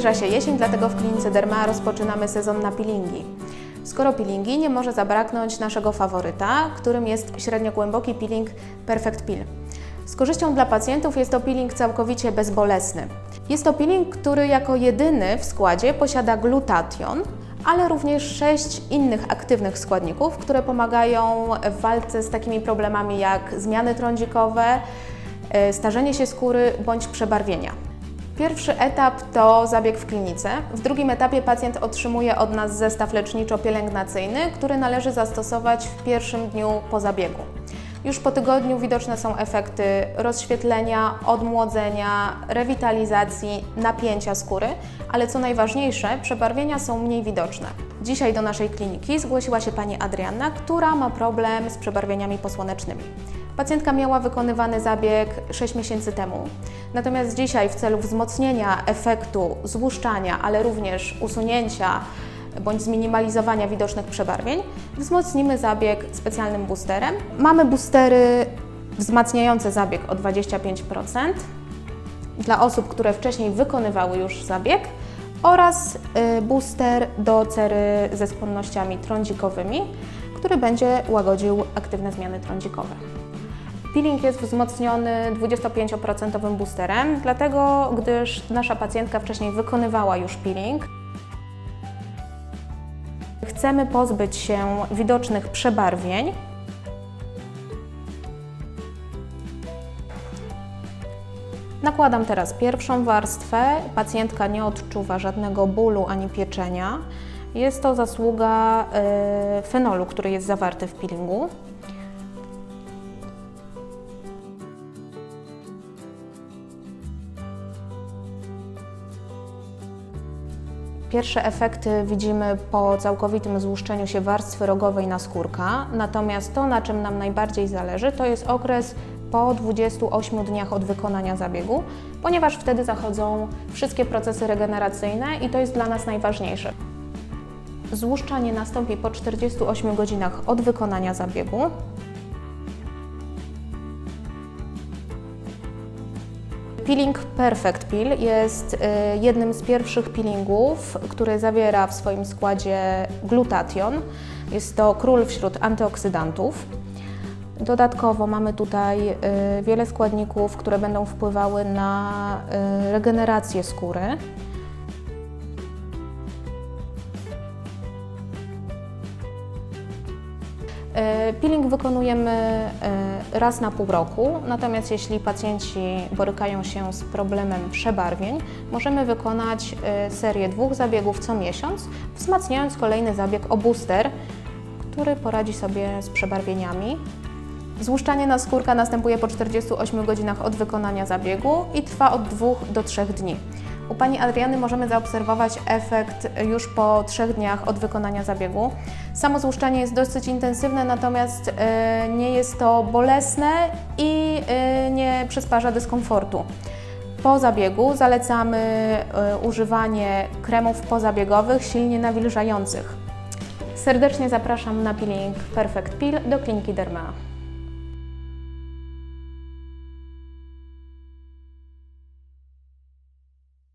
Zbliża się jesień, dlatego w klinice Derma rozpoczynamy sezon na peelingi. Skoro peelingi, nie może zabraknąć naszego faworyta, którym jest średniogłęboki peeling Perfect Peel. Z korzyścią dla pacjentów jest to peeling całkowicie bezbolesny. Jest to peeling, który jako jedyny w składzie posiada glutation, ale również sześć innych aktywnych składników, które pomagają w walce z takimi problemami jak zmiany trądzikowe, e, starzenie się skóry bądź przebarwienia. Pierwszy etap to zabieg w klinice. W drugim etapie pacjent otrzymuje od nas zestaw leczniczo-pielęgnacyjny, który należy zastosować w pierwszym dniu po zabiegu. Już po tygodniu widoczne są efekty rozświetlenia, odmłodzenia, rewitalizacji, napięcia skóry, ale co najważniejsze, przebarwienia są mniej widoczne. Dzisiaj do naszej kliniki zgłosiła się pani Adrianna, która ma problem z przebarwieniami posłonecznymi. Pacjentka miała wykonywany zabieg 6 miesięcy temu. Natomiast dzisiaj w celu wzmocnienia efektu złuszczania, ale również usunięcia bądź zminimalizowania widocznych przebarwień, wzmocnimy zabieg specjalnym boosterem. Mamy boostery wzmacniające zabieg o 25% dla osób, które wcześniej wykonywały już zabieg oraz y, booster do cery ze skłonnościami trądzikowymi, który będzie łagodził aktywne zmiany trądzikowe. Peeling jest wzmocniony 25% boosterem, dlatego gdyż nasza pacjentka wcześniej wykonywała już peeling. Chcemy pozbyć się widocznych przebarwień. Nakładam teraz pierwszą warstwę. Pacjentka nie odczuwa żadnego bólu ani pieczenia. Jest to zasługa y, fenolu, który jest zawarty w peelingu. Pierwsze efekty widzimy po całkowitym złuszczeniu się warstwy rogowej naskórka, natomiast to, na czym nam najbardziej zależy, to jest okres po 28 dniach od wykonania zabiegu, ponieważ wtedy zachodzą wszystkie procesy regeneracyjne i to jest dla nas najważniejsze. Złuszczanie nastąpi po 48 godzinach od wykonania zabiegu. Peeling Perfect Peel jest y, jednym z pierwszych peelingów, który zawiera w swoim składzie glutation. Jest to król wśród antyoksydantów. Dodatkowo mamy tutaj y, wiele składników, które będą wpływały na y, regenerację skóry. Peeling wykonujemy e, raz na pół roku, natomiast jeśli pacjenci borykają się z problemem przebarwień, możemy wykonać e, serię dwóch zabiegów co miesiąc, wzmacniając kolejny zabieg o booster, który poradzi sobie z przebarwieniami. Złuszczanie naskórka następuje po 48 godzinach od wykonania zabiegu i trwa od 2 do 3 dni. U Pani Adriany możemy zaobserwować efekt już po trzech dniach od wykonania zabiegu. Samo złuszczanie jest dosyć intensywne, natomiast e, nie jest to bolesne i e, nie przysparza dyskomfortu. Po zabiegu zalecamy e, używanie kremów pozabiegowych silnie nawilżających. Serdecznie zapraszam na peeling Perfect Peel do kliniki Derma.